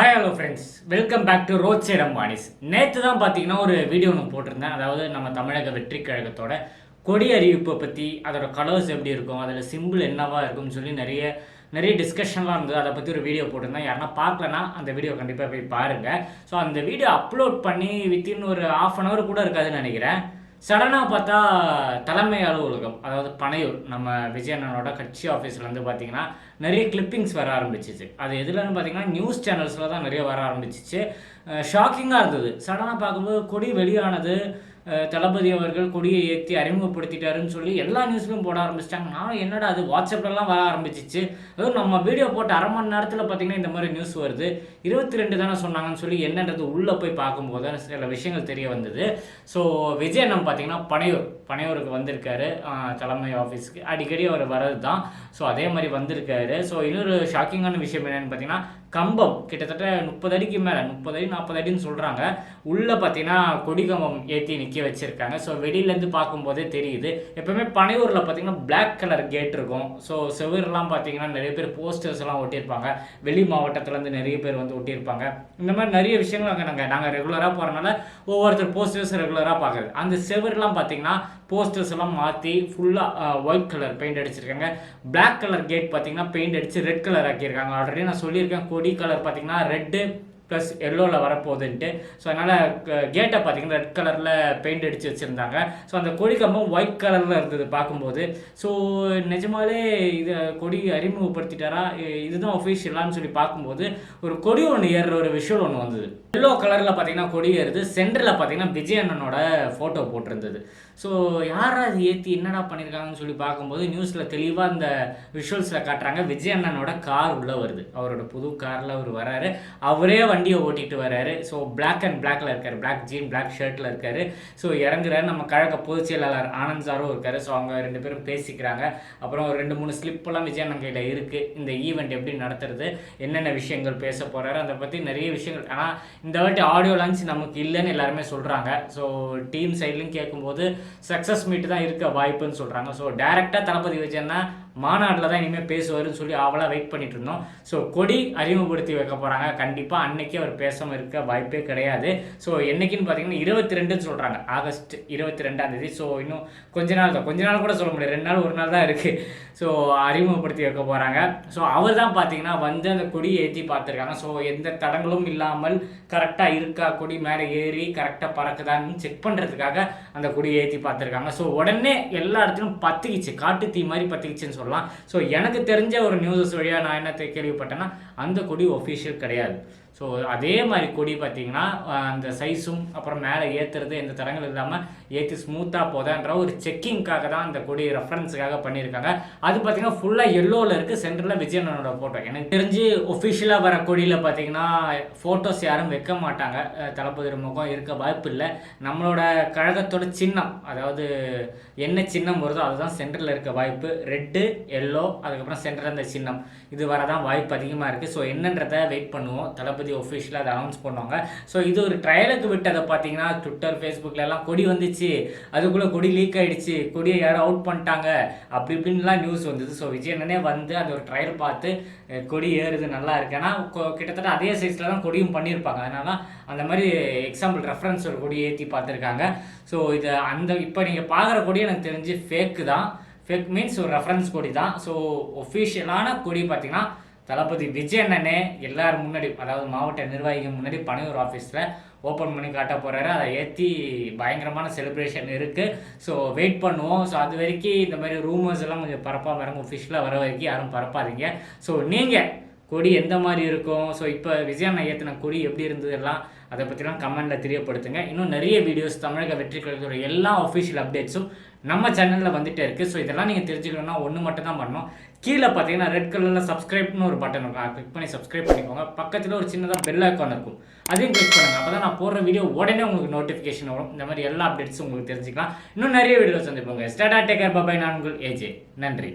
Hi hello friends welcome back to roadside Ambanis நேற்று தான் பார்த்தீங்கன்னா ஒரு வீடியோ ஒன்று போட்டிருந்தேன். அதாவது நம்ம தமிழக வெற்றி கழகத்தோட கொடி அறிவிப்பை பற்றி அதோட கலர்ஸ் எப்படி இருக்கும் அதில் சிம்பிள் என்னவா இருக்கும்னு சொல்லி நிறைய நிறைய டிஸ்கஷன்லாம் இருந்தது. அதை பற்றி ஒரு வீடியோ போட்டிருந்தேன். யாருன்னா பார்க்கலனா அந்த வீடியோ கண்டிப்பாக போய் பாருங்கள் ஸோ அந்த வீடியோ அப்லோட் பண்ணி வித்தின் ஒரு ஆஃப் அன் ஹவர் கூட இருக்காதுன்னு நினைக்கிறேன். சடனாக பார்த்தா தலைமை அலுவலகம் அதாவது பனையூர் நம்ம விஜயண்ணனோட கட்சி ஆஃபீஸில் வந்து பார்த்தீங்கன்னா நிறைய கிளிப்பிங்ஸ் வர ஆரம்பிச்சிச்சு. அது எதுலன்னு பார்த்தீங்கன்னா நியூஸ் சேனல்ஸில் தான் நிறைய வர ஆரம்பிச்சிச்சு. ஷாக்கிங்காக இருந்தது. சடனாக பார்க்கும்போது கொடி வெளியானது தளபதி அவர்கள் கொடியை ஏற்றி அறிமுகப்படுத்திட்டாருன்னு சொல்லி எல்லா நியூஸ்லையும் போட ஆரம்பிச்சிட்டாங்க. நான் என்னடா அது வாட்ஸ்அப்லலாம் வர ஆரம்பிச்சிச்சு. அதுவும் நம்ம வீடியோ போட்டு அரை மணி நேரத்தில் பார்த்தீங்கன்னா இந்த மாதிரி நியூஸ் வருது. இருபத்தி ரெண்டு தானே சொன்னாங்கன்னு சொல்லி என்னன்றது உள்ளே போய் பார்க்கும்போது தான் சில விஷயங்கள் தெரிய வந்தது. ஸோ விஜய் நம்ம பார்த்தீங்கன்னா பனையூர் பனையூருக்கு வந்திருக்காரு. தலைமை ஆஃபீஸ்க்கு அடிக்கடி அவர் வர்றது தான் ஸோ அதே மாதிரி வந்திருக்காரு. ஸோ இன்னொரு ஷாக்கிங்கான விஷயம் என்னென்னு பார்த்தீங்கன்னா கம்பம் கிட்டத்தட்ட முப்பது அடிக்கு மேலே முப்பது அடி நாற்பது அடின்னு சொல்கிறாங்க உள்ளே பார்த்தீங்கன்னா கொடி கம்பம் ஏற்றி நிற்க வச்சுருக்காங்க. ஸோ வெளியிலேருந்து பார்க்கும்போதே தெரியுது. எப்போவுமே பனையூரில் பார்த்தீங்கன்னா பிளாக் கலர் கேட் இருக்கும். ஸோ செவர்லாம் பார்த்தீங்கன்னா நிறைய பேர் போஸ்டர்ஸ் எல்லாம் ஒட்டியிருப்பாங்க. வெளி மாவட்டத்துலேருந்து நிறைய பேர் வந்து ஒட்டியிருப்பாங்க. இந்த மாதிரி நிறைய விஷயங்கள் அங்கே நாங்கள் நாங்கள் ரெகுலராக போகிறனால ஒவ்வொருத்தர் போஸ்டர்ஸ் ரெகுலராக பார்க்குறது. அந்த செவர்லாம் பார்த்தீங்கன்னா போஸ்டர்ஸ் எல்லாம் மாற்றி ஃபுல்லாக ஒயிட் கலர் பெயிண்ட் அடிச்சிருக்காங்க. பிளாக் கலர் கேட் பார்த்தீங்கன்னா பெயிண்ட் அடித்து ரெட் கலர் ஆக்கியிருக்காங்க. ஆல்ரெடி நான் சொல்லியிருக்கேன் கொடி கலர் பார்த்தீங்கன்னா ரெட்டு ப்ளஸ் எல்லோவில் வரப்போகுதுன்ட்டு. ஸோ அதனால் கேட்டை பார்த்தீங்கன்னா ரெட் கலரில் பெயிண்ட் அடித்து வச்சுருந்தாங்க. ஸோ அந்த கொடி கம்பம் ஒயிட் கலரில் இருந்தது பார்க்கும்போது. ஸோ நிஜமாலே இதை கொடி அறிமுகப்படுத்திட்டாரா? இதுதான் ஒஃபிஷியலான்னு சொல்லி பார்க்கும்போது ஒரு கொடி ஒன்று ஏறுற ஒரு விஷுவல் ஒன்று வந்தது. எல்லோ கலரில் பார்த்தீங்கன்னா கொடி ஏறுது. சென்டரில் பார்த்தீங்கன்னா விஜய் அண்ணனோட ஃபோட்டோ போட்டிருந்தது. ஸோ யாரை அது ஏற்றி என்னடா பண்ணியிருக்காங்கன்னு சொல்லி பார்க்கும்போது நியூஸில் தெளிவாக அந்த விஷுவல்ஸில் காட்டுறாங்க. விஜய் அண்ணனோட கார் உள்ளே வருது. அவரோட புது காரில் அவர் வராரு. அவரே வண்டியை ஓட்டிட்டு வராரு. ஸோ பிளாக் அண்ட் பிளாக்ல இருக்கார். பிளாக் ஜீன் பிளாக் ஷர்ட்டில் இருக்கார். ஸோ இறங்குறாரு. நம்ம கழக பொதுச் செயலாளர் ஆனந்த் சாரும் இருக்கார். ஸோ அவங்க ரெண்டு பேரும் பேசிக்கிறாங்க. அப்புறம் ஒரு ரெண்டு மூணு ஸ்லிப்பெல்லாம் விஜய் அண்ணன் கையில் இருக்குது இந்த ஈவெண்ட் எப்படி நடத்துறது? என்னென்ன விஷயங்கள் பேச போகிறாரு அதை பற்றி நிறைய விஷயங்கள். ஆனால் இந்த வாட்டி ஆடியோ லான்ச் நமக்கு இல்லைன்னு எல்லாருமே சொல்கிறாங்க ஸோ டீம் சைட்லையும் கேட்கும்போது சக்ஸஸ் மீட் தான் இருக்க வாய்ப்புன்னு சொல்கிறாங்க ஸோ டேரெக்டாக தளபதி விஜயன்னா மாநாட்டில் தான் இனிமேல் பேசுவார்னு சொல்லி அவளாக வெயிட் பண்ணிட்டு இருந்தோம். ஸோ கொடி அறிமுகப்படுத்தி வைக்க போகிறாங்க கண்டிப்பாக அன்னைக்கு அவர் பேசாமல் இருக்க வாய்ப்பே கிடையாது. ஸோ என்னைக்குன்னு பார்த்தீங்கன்னா இருபத்தி ரெண்டுன்னு சொல்கிறாங்க ஆகஸ்ட் இருபத்தி ரெண்டாம் தேதி. ஸோ இன்னும் கொஞ்ச நாள் தான். கொஞ்ச நாள் கூட சொல்ல முடியாது ரெண்டு நாள் ஒரு நாள் தான் இருக்குது ஸோ அறிமுகப்படுத்தி வைக்க போகிறாங்க ஸோ அவர் தான் பார்த்தீங்கன்னா வந்து அந்த கொடி ஏற்றி பார்த்துருக்காங்க. ஸோ எந்த தடங்களும் இல்லாமல் கரெக்டாக இருக்கா? கொடி மேலே ஏறி கரெக்டாக பறக்குதான்னு செக் பண்ணுறதுக்காக அந்த கொடி ஏற்றி பார்த்துருக்காங்க. ஸோ உடனே எல்லா இடத்துலையும் பற்றிக்கிச்சு காட்டு தீ மாதிரி பத்திக்கிச்சுன்னு சொல்லலாம். ஸோ எனக்கு தெரிஞ்ச ஒரு நியூஸஸ் வழியாக நான் என்ன கேள்விப்பட்டேன்னா அந்த கொடி ஒஃபிஷியல் கிடையாது. ஸோ அதே மாதிரி கொடி பார்த்தீங்கன்னா அந்த சைஸும் அப்புறம் மேலே ஏற்றுறது எந்த தடங்கள் இல்லாமல் ஏற்றி ஸ்மூத்தாக போதான்ற ஒரு செக்கிங்க்காக தான் அந்த கொடி ரெஃபரன்ஸுக்காக பண்ணியிருக்காங்க. அது பார்த்தீங்கன்னா ஃபுல்லாக எல்லோவில் இருக்குது சென்டரில் விஜயனோட ஃபோட்டோ எனக்கு தெரிஞ்சு ஒஃபிஷியலாக வர கொடியில் பார்த்தீங்கன்னா ஃபோட்டோஸ் யாரும் வைக்க மாட்டாங்க. தளபதி முகம் இருக்க வாய்ப்பு இல்லை. நம்மளோட கழகத்தோட சின்னம் அதாவது என்ன சின்னம் வருதோ அதுதான் சென்டரில் இருக்க வாய்ப்பு. ரெட்டு எல்லோ அதுக்கப்புறம் சென்டரில் அந்த சின்னம். இது வரதான் வாய்ப்பு அதிகமாக இருக்குது ஸோ என்னன்றதை வெயிட் பண்ணுவோம். தளபதி ஒஃபிஷியலாக அதை அனௌன்ஸ் பண்ணுவாங்க. ஸோ இது ஒரு ட்ரையலுக்கு விட்டதை பார்த்தீங்கன்னா ட்விட்டர் ஃபேஸ்புக்கில் எல்லாம் கொடி வந்துச்சு. அதுக்குள்ளே கொடி லீக் ஆகிடுச்சு கொடியை யாரும் அவுட் பண்ணிட்டாங்க. அப்படி இப்படின்லாம் நியூஸ் வந்தது. ஸோ விஜய் வந்து அந்த ஒரு ட்ரையல் பார்த்து கொடி ஏறுது நல்லா இருக்கு. ஏன்னா கிட்டத்தட்ட அதே சைஸில் தான் கொடியும் பண்ணியிருப்பாங்க. அதனால அந்த மாதிரி எக்ஸாம்பிள் ரெஃபரன்ஸ் ஒரு கொடி ஏற்றி பார்த்துருக்காங்க. ஸோ இது அந்த இப்போ நீங்கள் பார்க்குற கொடி எனக்கு தெரிஞ்சு ஃபேக்கு தான். ஃபேக் மீன்ஸ் ஒரு ரெஃபரன்ஸ் கொடி தான் ஸோ ஒஃபிஷியலான கொடி பார்த்தீங்கன்னா தளபதி விஜய் அண்ணனே முன்னாடி அதாவது மாவட்ட நிர்வாகிகள் முன்னாடி பனையூர் ஆஃபீஸில் ஓப்பன் பண்ணி காட்ட போகிறாரு அதை ஏற்றி பயங்கரமான செலிப்ரேஷன் இருக்குது ஸோ வெயிட் பண்ணுவோம். ஸோ அது வரைக்கும் இந்த மாதிரி ரூமர்ஸ் எல்லாம் கொஞ்சம் பரப்பாமல் இறங்க ஒஃபிஷியலாக வர வரைக்கும் யாரும் பரப்பாதீங்க. ஸோ நீங்கள் கொடி எந்த மாதிரி இருக்கும்? ஸோ இப்போ விஜயண்ணா ஏற்றின கொடி எப்படி இருந்தது எல்லாம் அதை பற்றிலாம் கமெண்ட்டில் தெரியப்படுத்துங்க. இன்னும் நிறைய வீடியோஸ் தமிழக வெற்றி கழகத்தோட எல்லா ஒஃபிஷியல் அப்டேட்ஸும் நம்ம சேனலில் வந்துட்டே இருக்குது ஸோ இதெல்லாம் நீங்கள் தெரிஞ்சுக்கணும்னா ஒன்று மட்டும் தான் பண்ணணும். கீழே பார்த்தீங்கன்னா ரெட் கலரில் சப்ஸ்கிரைப்னு ஒரு பட்டன் இருக்கும். அதை கிளிக் பண்ணி சப்ஸ்கிரைப் பண்ணிக்கோங்க. பக்கத்தில் ஒரு சின்னதாக பெல் ஐக்கான் இருக்கும். அதையும் கிளிக் பண்ணுங்கள் அப்போ தான் நான் போடுற வீடியோ உடனே உங்களுக்கு நோட்டிஃபிகேஷன் வரும். இந்த மாதிரி எல்லா அப்டேட்ஸும் உங்களுக்கு தெரிஞ்சுக்கலாம். இன்னும் நிறைய வீடியோஸ் வந்து போங்க ஸ்டார்டா டேக்கர் பாபாய் நான் உங்கள் ஏஜே நன்றி.